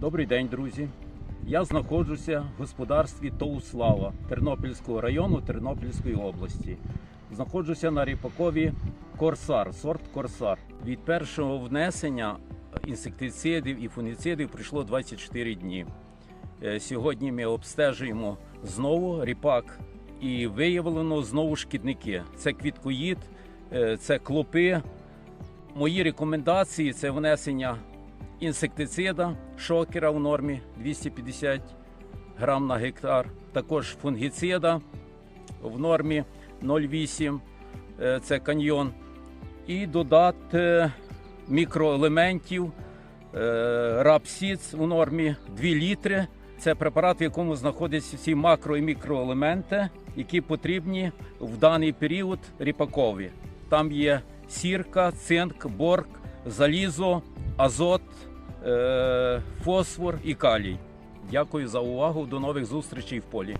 Добрий день, друзі. Я знаходжуся в господарстві ТОУ Слава Тернопільського району Тернопільської області. Знаходжуся на ріпакові Корсар, сорт Корсар. Від першого внесення інсектицидів і фуніцидів пройшло 24 дні. Е, Сьогодні ми обстежуємо знову ріпак і виявлено знову шкідники. Це квіткоїд, е, це клопи. Мої рекомендації це внесення інсектицида шокера в нормі 250 грам на гектар, також фунгіцида в нормі 0,8 е, це каньйон, і додати мікроелементів е, рапсіц у нормі 2 літри. Це препарат, в якому знаходяться всі макро і мікроелементи, які потрібні в даний період ріпакові. Там є сірка, цинк, борг, залізо, азот, е, фосфор і калій. Дякую за увагу. До нових зустрічей в полі.